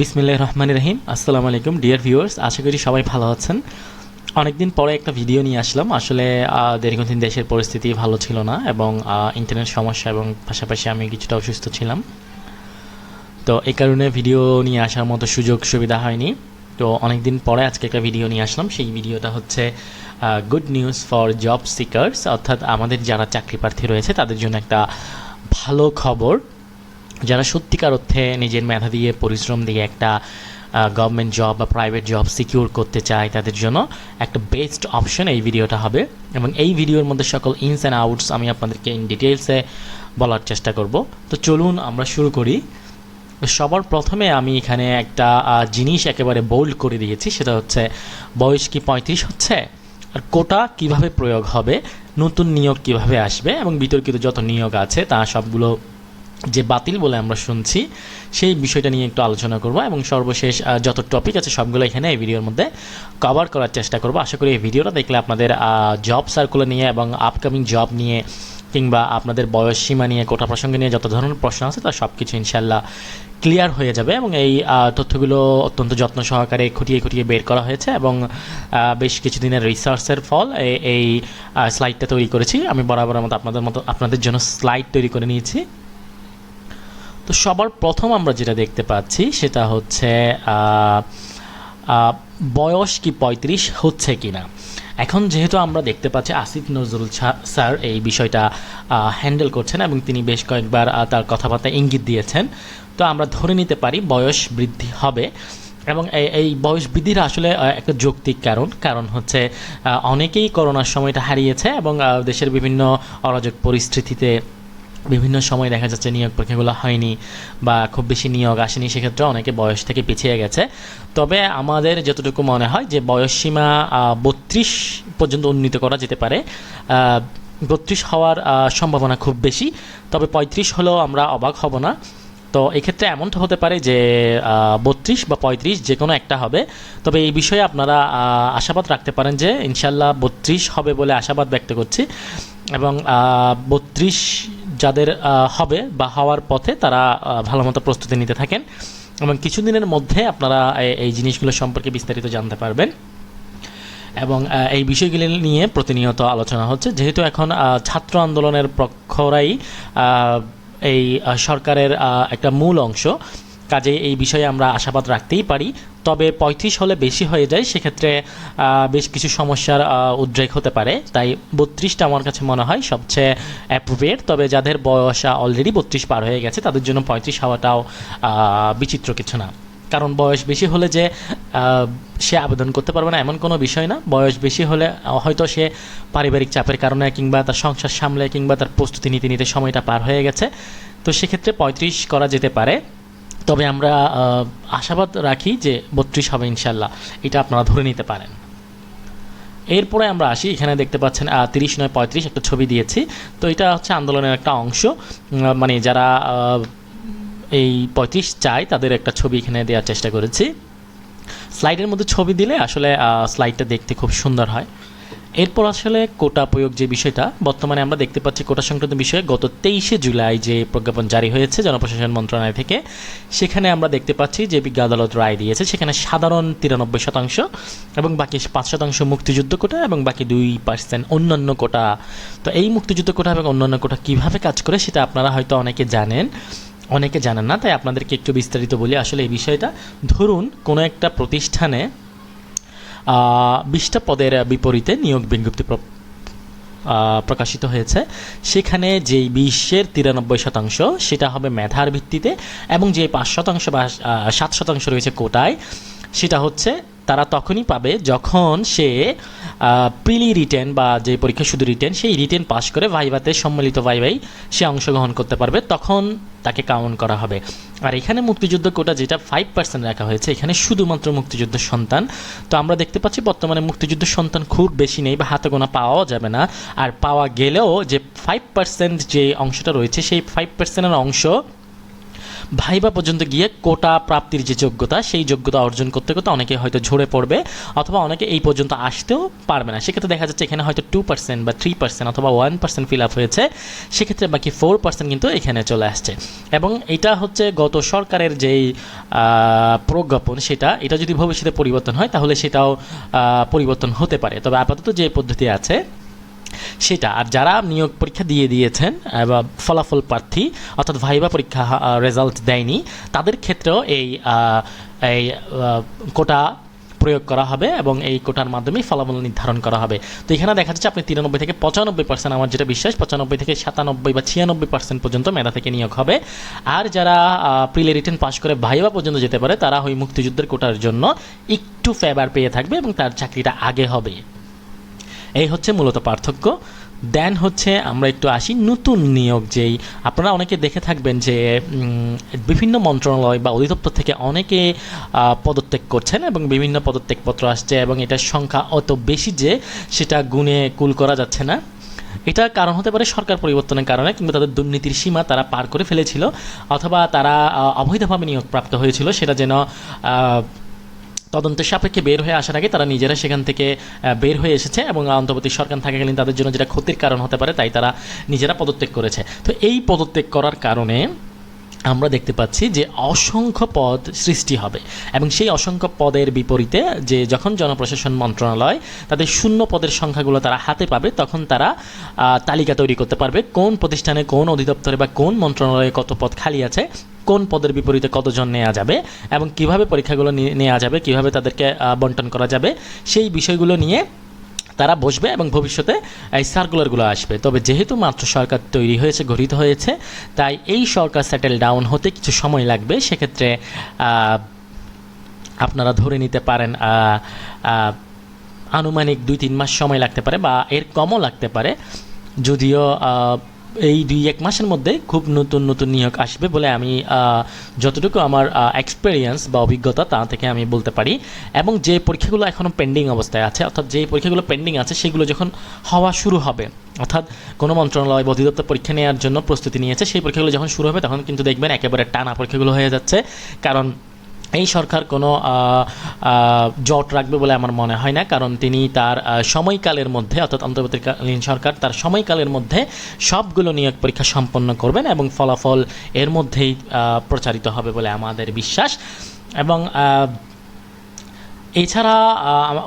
বিসমিল্লাহ রহমান রহিম। আসসালামু আলাইকুম, ডিয়ার ভিউয়ার্স, আশা করি সবাই ভালো আছেন। অনেকদিন পরে একটা ভিডিও নিয়ে আসলাম। আসলে দীর্ঘদিন দেশের পরিস্থিতি ভালো ছিল না এবং ইন্টারনেট সমস্যা এবং পাশাপাশি আমি কিছুটা অসুস্থ ছিলাম। তো এই কারণে ভিডিও নিয়ে আসার মতো সুযোগ সুবিধা হয়নি। তো অনেকদিন পরে আজকে একটা ভিডিও নিয়ে আসলাম। সেই ভিডিওটা হচ্ছে good news for job seekers অর্থাৎ আমাদের যারা চাকরি প্রার্থী রয়েছে, তাদের জন্য একটা ভালো খবর। যারা সত্যিকার অর্থে নিজের মেধা দিয়ে, পরিশ্রম দিয়ে একটা গভর্নমেন্ট জব বা প্রাইভেট জব সিকিউর করতে চায়, তাদের জন্য একটা বেস্ট অপশন এই ভিডিওটা হবে। এবং এই ভিডিওর মধ্যে সকল ইনস অ্যান্ড আউটস আমি আপনাদেরকে ইন ডিটেলসে বলার চেষ্টা করব। তো চলুন আমরা শুরু করি। সবার প্রথমে আমি এখানে একটা জিনিস একেবারে বোল্ড করে দিয়েছি, সেটা হচ্ছে বয়স কি পঁয়ত্রিশ হচ্ছে? আর কোটা কীভাবে প্রয়োগ হবে? নতুন নিয়োগ কীভাবে আসবে? এবং বিতর্কিত যত নিয়োগ আছে, তা সবগুলো যে বাতিল বলে আমরা শুনছি, সেই বিষয়টা নিয়ে একটু আলোচনা করব এবং সর্বশেষ যত টপিক আছে সবগুলো এখানে এই ভিডিওর মধ্যে কভার করার চেষ্টা করব। আশা করি এই ভিডিওটা দেখলে আপনাদের জব সার্কুলার নিয়ে এবং আপকামিং জব নিয়ে কিংবা আপনাদের বয়স সীমা নিয়ে, কোটা প্রসঙ্গে নিয়ে যত ধরনের প্রশ্ন আছে, তা সব কিছু ইনশাল্লাহ ক্লিয়ার হয়ে যাবে এবং এই তথ্যগুলো অত্যন্ত যত্ন সহকারে খুঁটিয়ে খুঁটিয়ে বের করা হয়েছে এবং বেশ কিছুদিনের রিসার্চের ফল এই স্লাইডটা তৈরি করেছি। আমি বরাবরের মতো আপনাদের মতো, আপনাদের জন্য স্লাইড তৈরি করে নিয়েছি। তো সবার প্রথম আমরা যেটা দেখতে পাচ্ছি সেটা হচ্ছে বয়স কি পঁয়ত্রিশ, হচ্ছে কি না এখন যেহেতু আমরা দেখতে পাচ্ছি আসিফ নজরুল স্যার এই বিষয়টা হ্যান্ডেল করছেন এবং তিনি বেশ কয়েকবার তার কথাবার্তা ইঙ্গিত দিয়েছেন। তো আমরা ধরে নিতে পারি বয়স বৃদ্ধি হবে এবং এই বয়স বৃদ্ধির আসলে একটা যৌক্তিক কারণ। কারণ হচ্ছে অনেকেই করোনার সময়টা হারিয়েছে এবং দেশের বিভিন্ন অরাজক পরিস্থিতিতে বিভিন্ন সময় দেখা যাচ্ছে নিয়োগ পরীক্ষাগুলো হয়নি বা খুব বেশি নিয়োগ আসেনি, সেক্ষেত্রে অনেকে বয়স থেকে পিছিয়ে গেছে। তবে আমাদের যতটুকু মনে হয় যে বয়স সীমা বত্রিশ পর্যন্ত উন্নীত করা যেতে পারে। বত্রিশ হওয়ার সম্ভাবনা খুব বেশি। তবে পঁয়ত্রিশ হলেও আমরা অবাক হব না। তো এক্ষেত্রে এমনটা হতে পারে যে বত্রিশ বা পঁয়ত্রিশ যে কোনো একটা হবে। তবে এই বিষয়ে আপনারা আশাবাদ রাখতে পারেন যে, ইনশাল্লাহ বত্রিশ হবে বলে আশাবাদ ব্যক্ত করছি। এবং বত্রিশ যাদের হবে বা হওয়ার পথে তারা ভালো মতো প্রস্তুতি নিতে থাকেন। এবং কিছুদিনের মধ্যে আপনারা এই জিনিসগুলো সম্পর্কে বিস্তারিত জানতে পারবেন। এবং এই বিষয়গুলি নিয়ে প্রতিনিয়ত আলোচনা হচ্ছে। যেহেতু এখন ছাত্র আন্দোলনের পক্ষরাই এই সরকারের একটা মূল অংশ কাজে এই বিষয়ে আমরা আশাবাদ রাখতেই পারি। তবে পঁয়ত্রিশ হলে বেশি হয়ে যায়, সেক্ষেত্রে বেশ কিছু সমস্যার উদ্রেক হতে পারে। তাই বত্রিশটা আমার কাছে মনে হয় সবচেয়ে অ্যাপ্রোপ্রিয়েট তবে যাদের বয়স অলরেডি বত্রিশ পার হয়ে গেছে, তাদের জন্য পঁয়ত্রিশ হওয়াটাও বিচিত্র কিছু না। কারণ বয়স বেশি হলে যে সে আবেদন করতে পারবে না, এমন কোনো বিষয় না। বয়স বেশি হলে হয়তো সে পারিবারিক চাপের কারণে কিংবা তার সংসার সামলে কিংবা তার প্রস্তুতি নিতে নিতে সময়টা পার হয়ে গেছে। তো সেক্ষেত্রে পঁয়ত্রিশ করা যেতে পারে। তবে আমরা আশাবাদ রাখি যে বত্রিশ হবে ইনশাল্লাহ এটা আপনারা ধরে নিতে পারেন। এরপরে আমরা আসি, এখানে দেখতে পাচ্ছেন তিরিশ নয় পঁয়ত্রিশ একটা ছবি দিয়েছি। তো এটা হচ্ছে আন্দোলনের একটা অংশ। মানে যারা এই পঁয়ত্রিশ চায়, তাদের একটা ছবি এখানে দেওয়ার চেষ্টা করেছি। স্লাইডের মধ্যে ছবি দিলে আসলে স্লাইডটা দেখতে খুব সুন্দর হয়। এরপর আসলে কোটা প্রয়োগ যে বিষয়টা, বর্তমানে আমরা দেখতে পাচ্ছি কোটা সংক্রান্ত বিষয়ে গত তেইশে জুলাই যে প্রজ্ঞাপন জারি হয়েছে জনপ্রশাসন মন্ত্রণালয় থেকে, সেখানে আমরা দেখতে পাচ্ছি যে বিজ্ঞ আদালত রায় দিয়েছে, সেখানে সাধারণ তিরানব্বই শতাংশ এবং বাকি পাঁচ শতাংশ মুক্তিযুদ্ধ কোটা এবং বাকি দুই পার্সেন্ট অন্যান্য কোটা। তো এই মুক্তিযুদ্ধ কোটা এবং অন্যান্য কোটা কীভাবে কাজ করে সেটা আপনারা হয়তো অনেকে জানেন অনেকে জানেন না, তাই আপনাদেরকে একটু বিস্তারিত বলি আসলে এই বিষয়টা। ধরুন, কোনো একটা প্রতিষ্ঠানে বিশটা পদের বিপরীতে নিয়োগ বিজ্ঞপ্তি প্রকাশিত হয়েছে। সেখানে যেই বিশ্বের তিরানব্বই শতাংশ, সেটা হবে মেধার ভিত্তিতে এবং যে পাঁচ শতাংশ বা সাত শতাংশ রয়েছে কোটায়, সেটা হচ্ছে তারা তখনই পাবে যখন সে প্রিলি রিটেন বা যে পরীক্ষা শুধু রিটেন সেই রিটেন পাশ করে ভাইভাতে সম্মিলিত ভাইভাই সে অংশগ্রহণ করতে পারবে, তখন তাকে কাউন্ট করা হবে। আর এখানে মুক্তিযুদ্ধ কোটা যেটা ফাইভ পার্সেন্ট রাখা হয়েছে, এখানে শুধুমাত্র মুক্তিযুদ্ধ সন্তান। তো আমরা দেখতে পাচ্ছি বর্তমানে মুক্তিযুদ্ধ সন্তান খুব বেশি নেই বা হাতে গোনা পাওয়াও যাবে না। আর পাওয়া গেলেও যে ফাইভ পার্সেন্ট যে অংশটা রয়েছে, সেই ফাইভ পার্সেন্টের অংশ ভাইবা পর্যন্ত গিয়ে কোটা প্রাপ্তির যে যোগ্যতা, সেই যোগ্যতা অর্জন করতে করতে অনেকে হয়তো ঝরে পড়বে অথবা অনেকে এই পর্যন্ত আসতেও পারবে না। সেক্ষেত্রে দেখা যাচ্ছে এখানে হয়তো টু পার্সেন্ট বা থ্রি পার্সেন্ট অথবা ওয়ান পার্সেন্ট ফিল আপ হয়েছে। সেক্ষেত্রে বাকি ফোর পার্সেন্ট কিন্তু এখানে চলে আসছে। এবং এটা হচ্ছে গত সরকারের যেই প্রজ্ঞাপন, সেটা, এটা যদি ভবিষ্যতে পরিবর্তন হয়, তাহলে সেটাও পরিবর্তন হতে পারে। তবে আপাতত যে পদ্ধতি আছে সেটা। আর যারা নিয়োগ পরীক্ষা দিয়ে দিয়েছেন, বা ফলাফল প্রার্থী, অর্থাৎ ভাইবা পরীক্ষা রেজাল্ট দেয়নি, তাদের ক্ষেত্রেও এই এই কোটা প্রয়োগ করা হবে এবং এই কোটার মাধ্যমে ফলাফল নির্ধারণ করা হবে। তো এখানে দেখা যাচ্ছে আপনি তিরানব্বই থেকে পঁচানব্বই পার্সেন্ট আমার যেটা বিশ্বাস, পঁচানব্বই থেকে সাতানব্বই বা ছিয়ানব্বই পার্সেন্ট পর্যন্ত মেধা থেকে নিয়োগ হবে। আর যারা প্রিলে রিটেন পাশ করে ভাইবা পর্যন্ত যেতে পারে, তারা ওই মুক্তিযুদ্ধের কোটার জন্য একটু ফেভার পেয়ে থাকবে এবং তার চাকরিটা আগে হবে। এই হচ্ছে মূলত পার্থক্য। দেন হচ্ছে আমরা একটু আসি নতুন নিয়োগ যেই আপনারা অনেকে দেখে থাকবেন যে বিভিন্ন মন্ত্রণালয় বা অধিদপ্তর থেকে অনেকে পদত্যাগ করছেন এবং বিভিন্ন পদত্যাগপত্র আসছে এবং এটার সংখ্যা অত বেশি যে সেটা গুণে কুল করা যাচ্ছে না। এটা কারণ হতে পারে সরকার পরিবর্তনের কারণে কিংবা তাদের দুর্নীতির সীমা তারা পার করে ফেলেছিল অথবা তারা অবৈধভাবে নিয়োগপ্রাপ্ত হয়েছিল সেটা যেন তদন্তের সাপেক্ষে বের হয়ে আসার আগে তারা নিজেরা সেখান থেকে বের হয়ে এসেছে এবং অন্তর্বর্তী সরকার থাকাকালীন তাদের জন্য যেটা ক্ষতির কারণ হতে পারে তাই তারা নিজেরা পদত্যাগ করেছে। তো এই পদত্যাগ করার কারণে আমরা দেখতে পাচ্ছি যে অসংখ্য পদ সৃষ্টি হবে এবং সেই অসংখ্য পদের বিপরীতে যে যখন জনপ্রশাসন মন্ত্রণালয় তাদের শূন্য পদের সংখ্যাগুলো তারা হাতে পাবে, তখন তারা তালিকা তৈরি করতে পারবে কোন প্রতিষ্ঠানে কোন অধিদপ্তরে বা কোন মন্ত্রণালয়ে কত পদ খালি আছে, কোন পদের বিপরীতে কতজন নেওয়া যাবে এবং কীভাবে পরীক্ষাগুলো নেওয়া যাবে, কীভাবে তাদেরকে বন্টন করা যাবে, সেই বিষয়গুলো নিয়ে তারা বসবে এবং ভবিষ্যতে এই সার্কুলারগুলো আসবে। তবে যেহেতু মাত্র সরকার তৈরি হয়েছে, গঠিত হয়েছে, তাই এই সরকার সেটেল ডাউন হতে কিছু সময় লাগবে। সেক্ষেত্রে আপনারা ধরে নিতে পারেন আনুমানিক দুই তিন মাস সময় লাগতে পারে বা এর কমও লাগতে পারে। যদিও এই দুই এক মাসের মধ্যে খুব নতুন নতুন নিয়োগ আসবে বলে আমি যতটুকু আমার এক্সপেরিয়েন্স বা অভিজ্ঞতা তা থেকে আমি বলতে পারি। এবং যে পরীক্ষাগুলো এখনও পেন্ডিং অবস্থায় আছে, অর্থাৎ যে পরীক্ষাগুলো পেন্ডিং আছে, সেগুলো যখন হওয়া শুরু হবে, অর্থাৎ কোনো মন্ত্রণালয় বা অধিদপ্তর পরীক্ষা নেওয়ার জন্য প্রস্তুতি নিয়েছে, সেই পরীক্ষাগুলো যখন শুরু হবে, তখন কিন্তু দেখবেন একেবারে টানা পরীক্ষাগুলো হয়ে যাচ্ছে। কারণ এই সরকার কোনো জট রাখবে বলে আমার মনে হয় না, কারণ তিনি তার সময়কালের মধ্যে, অর্থাৎ অন্তর্বর্তীকালীন সরকার তার সময়কালের মধ্যে সবগুলো নিয়োগ পরীক্ষা সম্পন্ন করবেন এবং ফলাফল এর মধ্যেই প্রচারিত হবে বলে আমাদের বিশ্বাস। এবং এছাড়া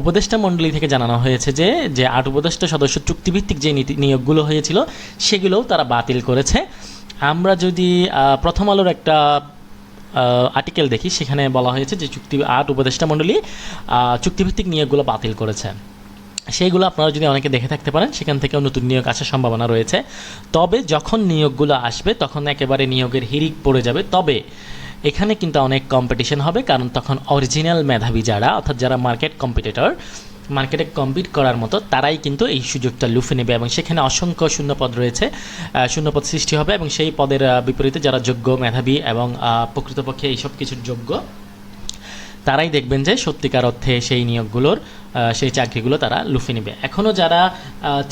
উপদেষ্টা মণ্ডলী থেকে জানানো হয়েছে যে যে আট উপদেষ্টা সদস্য চুক্তিভিত্তিক যে নীতি, নিয়োগগুলো হয়েছিল, সেগুলোও তারা বাতিল করেছে। আমরা যদি প্রথম আলোর একটা আর্টিকেল দেখি। সেখানে বলা হয়েছে যে চুক্তি আট উপদেষ্টা মণ্ডলী চুক্তিভিত্তিক নিয়োগগুলো বাতিল করেছে সেইগুলো আপনারা যদি অনেকে দেখে থাকতে পারেন, সেখান থেকেও নতুন নিয়োগ আসার সম্ভাবনা রয়েছে। তবে যখন নিয়োগগুলো আসবে, তখন একেবারে নিয়োগের হিরিক পড়ে যাবে। তবে এখানে কিন্তু অনেক কম্পিটিশন হবে, কারণ তখন অরিজিনাল মেধাবী যারা, অর্থাৎ যারা মার্কেট কম্পিটিটর মার্কেটে কম্পিট করার মতো, তারাই কিন্তু এই সুযোগটা লুফে নেবে এবং সেখানে অসংখ্য শূন্যপদ রয়েছে শূন্যপদ সৃষ্টি হবে এবং সেই পদের বিপরীতে যারা যোগ্য, মেধাবী এবং প্রকৃতপক্ষে এইসব কিছুর যোগ্য, তারাই দেখবেন যে সত্যিকার অর্থে সেই নিয়োগগুলোর সেই চাকরিগুলো তারা লুফে নেবে। এখনও যারা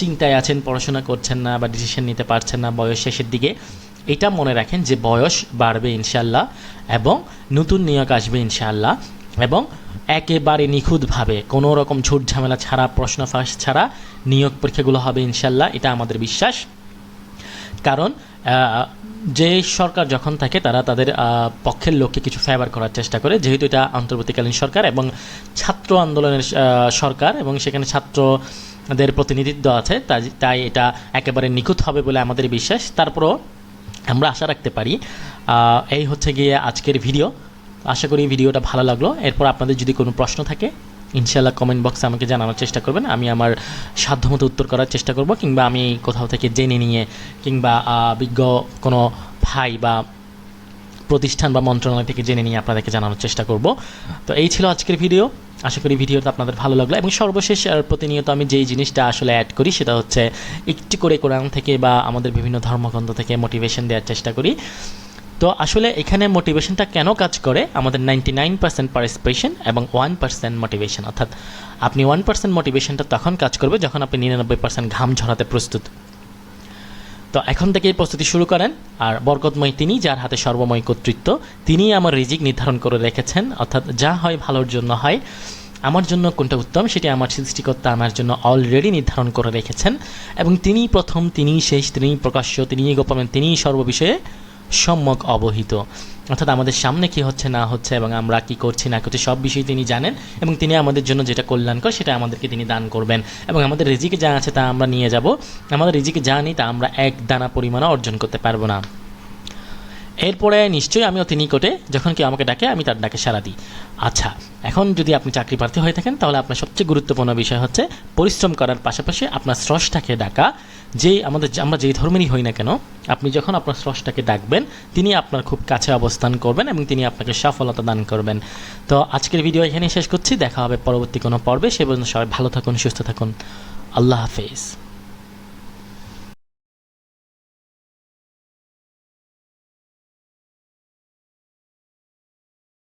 চিন্তায় আছেন, পড়াশোনা করছেন না বা ডিসিশন নিতে পারছেন না বয়স শেষের দিকে, এটা মনে রাখেন যে বয়স বাড়বে ইনশাল্লাহ এবং নতুন নিয়োগ আসবে ইনশাল্লাহ এবং একেবারে নিখুঁতভাবে কোনো রকম ঝুট ঝামেলা ছাড়া, প্রশ্ন ফাঁস ছাড়া নিয়োগ পরীক্ষাগুলো হবে ইনশাল্লাহ, এটা আমাদের বিশ্বাস। কারণ যে সরকার যখন থাকে তারা তাদের পক্ষের লোককে কিছু ফেভার করার চেষ্টা করে। যেহেতু এটা অন্তর্বর্তীকালীন সরকার এবং ছাত্র আন্দোলনের সরকার এবং সেখানে ছাত্রদের প্রতিনিধিত্ব আছে, তাই এটা একেবারে নিখুঁত হবে বলে আমাদের বিশ্বাস। তারপরও আমরা আশা রাখতে পারি। এই হচ্ছে গিয়ে আজকের ভিডিও আশা করি ভিডিওটা ভালো লাগল। এরপর আপনাদের যদি কোনো প্রশ্ন থাকে ইনশাল্লাহ কমেন্ট বক্সে আমাকে জানানোর চেষ্টা করবেন। আমি আমার সাধ্যমতো উত্তর করার চেষ্টা করব, কিংবা আমি কোথাও থেকে জেনে নিয়ে, কিংবা বিজ্ঞ কোনো ভাই বা প্রতিষ্ঠান বা মন্ত্রণালয় থেকে জেনে নিয়ে আপনাদেরকে জানানোর চেষ্টা করব। তো এই ছিল আজকের ভিডিও। আশা করি ভিডিওটা আপনাদের ভালো লাগল। এবং সর্বশেষ প্রতিনিয়ত আমি যেই জিনিসটা আসলে অ্যাড করি, সেটা হচ্ছে একটি করে কোরআন থেকে বা আমাদের বিভিন্ন ধর্মগ্রন্থ থেকে মোটিভেশন দেওয়ার চেষ্টা করি। তো আসলে এখানে মোটিভেশনটা কেন কাজ করে? আমাদের নাইনটি নাইন পার্সেন্ট পার্টিসিপেশন এবং ওয়ান পার্সেন্ট মোটিভেশন অর্থাৎ আপনি ওয়ান পার্সেন্ট মোটিভেশনটা তখন কাজ করবে যখন আপনি নিরানব্বই পার্সেন্ট ঘাম ঝরাতে প্রস্তুত। তো এখন থেকেই প্রস্তুতি শুরু করেন। আর বরকতময় তিনি, যার হাতে সর্বময় কর্তৃত্ব তিনিই আমার রিজিক নির্ধারণ করে রেখেছেন। অর্থাৎ যা হয় ভালোর জন্য হয়। আমার জন্য কোনটা উত্তম, সেটি আমার সৃষ্টিকর্তা আমার জন্য অলরেডি নির্ধারণ করে রেখেছেন। এবং তিনি প্রথম তিনি শেষ তিনি প্রকাশ্য তিনি গোপন তিনি সর্ববিষয়ে সম্যক অবহিত। অর্থাৎ আমাদের সামনে কি হচ্ছে, না হচ্ছে, এবং আমরা কি করছি, না করছি, সব বিষয় তিনি জানেন, এবং তিনি আমাদের জন্য যেটা কল্যাণকর, সেটা আমাদেরকে তিনি দান করবেন। এবং আমাদের রিজিকে যা আছে তা আমরা নিয়ে যাব। আমাদের রিজিকে যা নেই তা আমরা এক দানা পরিমাণও অর্জন করতে পারব না। এরপরে নিশ্চয়ই আমি অতি নিকটে যখন কেউ আমাকে ডাকে, আমি তার ডাকে সাড়া দিই। আচ্ছা এখন যদি আপনি চাকরি প্রার্থী হয়ে থাকেন, তাহলে আপনার সবচেয়ে গুরুত্বপূর্ণ বিষয় হচ্ছে পরিশ্রম করার পাশাপাশি আপনার স্রষ্টাকে ডাকা। যেই আমাদের, আমরা যেই ধর্মেরই হই না কেন, আপনি যখন আপনার স্রষ্টাকে ডাকবেন, তিনি আপনার খুব কাছে অবস্থান করবেন এবং তিনি আপনাকে সফলতা দান করবেন। তো আজকের ভিডিও এখানেই শেষ করছি। দেখা হবে পরবর্তী কোনো পর্বে। সে পর্যন্ত সবাই ভালো থাকুন, সুস্থ থাকুন। আল্লাহ হাফেজ।